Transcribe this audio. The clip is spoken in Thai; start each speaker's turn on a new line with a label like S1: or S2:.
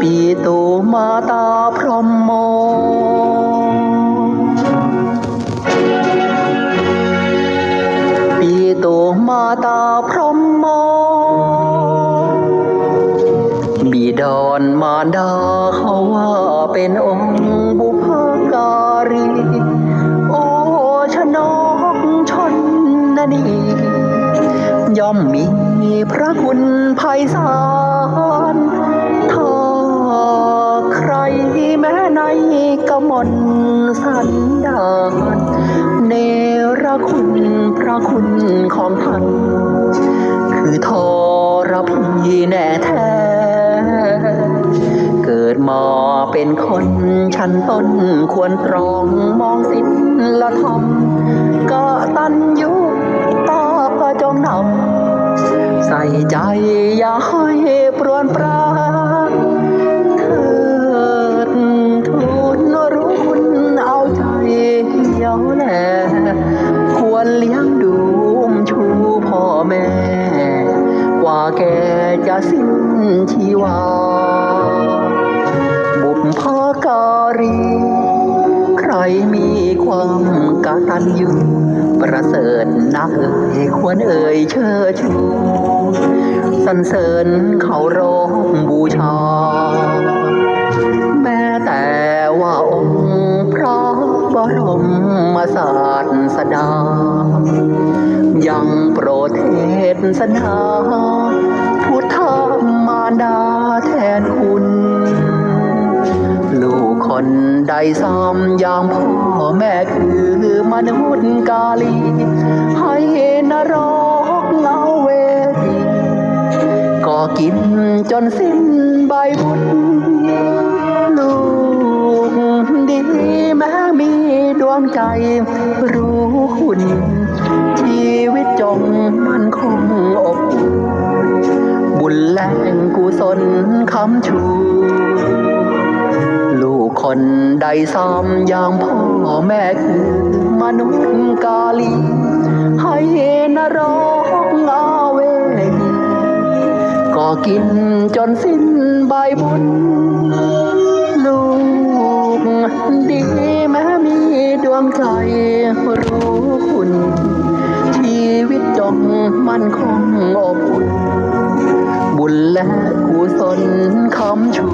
S1: ปีตูมาตาพรหมโมปีตูมาตาพรหมโมบิดอนมาดาเขาว่าเป็นองค์บุพการี โอชนกชนนนีย่อมมีพระคุณ ไพศาลถ้าใครแม้ในกมลสันดานเนรคุณพระคุณของท่านคือทอรพีแน่แท้ เกิดมาเป็นคนชั้นต้นควรตรองมองสินละธรรมก็ตัญญูต ใจอย่าให้ปรวนปรานเถิดทุนรุนเอาใจเยาแลควรเลี้ยงดูมชูพ่อแม่ กว่าแกจะสิ้นชีวา ตัญญูประเสริฐนักเอ่ยควรเอ่ยเชิดชูสรรเสริญเขาร้องบูชา แม้แต่ว่าองค์พระบรมศาสดา ยังโปรดเทศนาพุทธมารดาแทนคุณลูกคนใดซ้ำอย่างพ่อแม่คื มนุษย์กาลีให้นรกเงาเวทีก็กินจนสิ้นใบบุญลูกดีแม้มีดวงใจรู้คุณชีวิตจงมันคงอบอุ่นบุญแรงกุศลคำชู คนใดซ้ำอย่างพ่อแม่คือมนุษย์กาลี ให้นรกเงาเวก็กินจนสิ้นใบบุญ ลูกดีแม้มีดวงใจรู้คุณ ชีวิตจงมันคงอบอุ่น บุญและกุศลคำชู